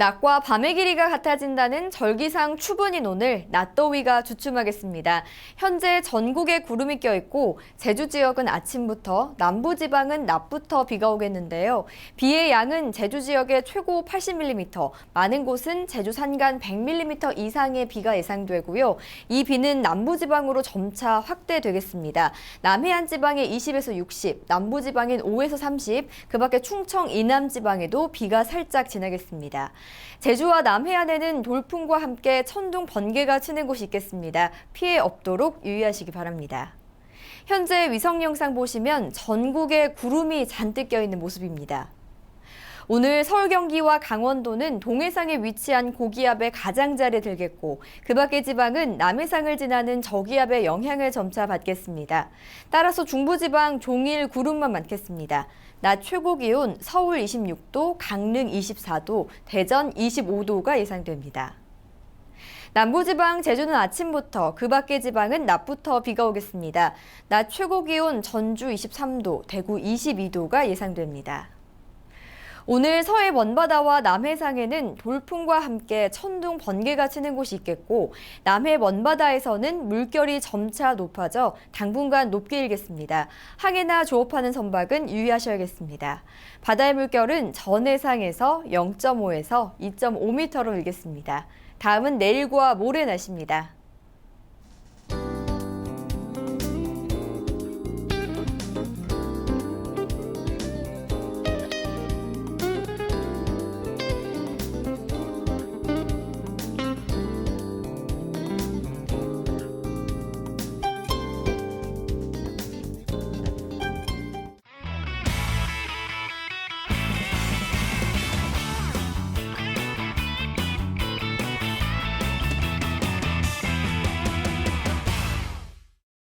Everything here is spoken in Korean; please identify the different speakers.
Speaker 1: 낮과 밤의 길이가 같아진다는 절기상 추분인 오늘 낮더위가 주춤하겠습니다. 현재 전국에 구름이 껴있고 제주 지역은 아침부터 남부지방은 낮부터 비가 오겠는데요. 비의 양은 제주 지역에 최고 80mm, 많은 곳은 제주 산간 100mm 이상의 비가 예상되고요. 이 비는 남부지방으로 점차 확대되겠습니다. 남해안 지방에 20에서 60, 남부지방엔 5에서 30, 그 밖에 충청 이남 지방에도 비가 살짝 지나겠습니다. 제주와 남해안에는 돌풍과 함께 천둥 번개가 치는 곳이 있겠습니다. 피해 없도록 유의하시기 바랍니다. 현재 위성 영상 보시면 전국에 구름이 잔뜩 껴 있는 모습입니다. 오늘 서울 경기와 강원도는 동해상에 위치한 고기압의 가장자리에 들겠고 그 밖의 지방은 남해상을 지나는 저기압의 영향을 점차 받겠습니다. 따라서 중부지방 종일 구름만 많겠습니다. 낮 최고 기온 서울 26도, 강릉 24도, 대전 25도가 예상됩니다. 남부지방 제주는 아침부터 그 밖의 지방은 낮부터 비가 오겠습니다. 낮 최고 기온 전주 23도, 대구 22도가 예상됩니다. 오늘 서해 먼바다와 남해상에는 돌풍과 함께 천둥 번개가 치는 곳이 있겠고 남해 먼바다에서는 물결이 점차 높아져 당분간 높게 일겠습니다. 항해나 조업하는 선박은 유의하셔야겠습니다. 바다의 물결은 전해상에서 0.5에서 2.5m로 일겠습니다. 다음은 내일과 모레 날씨입니다.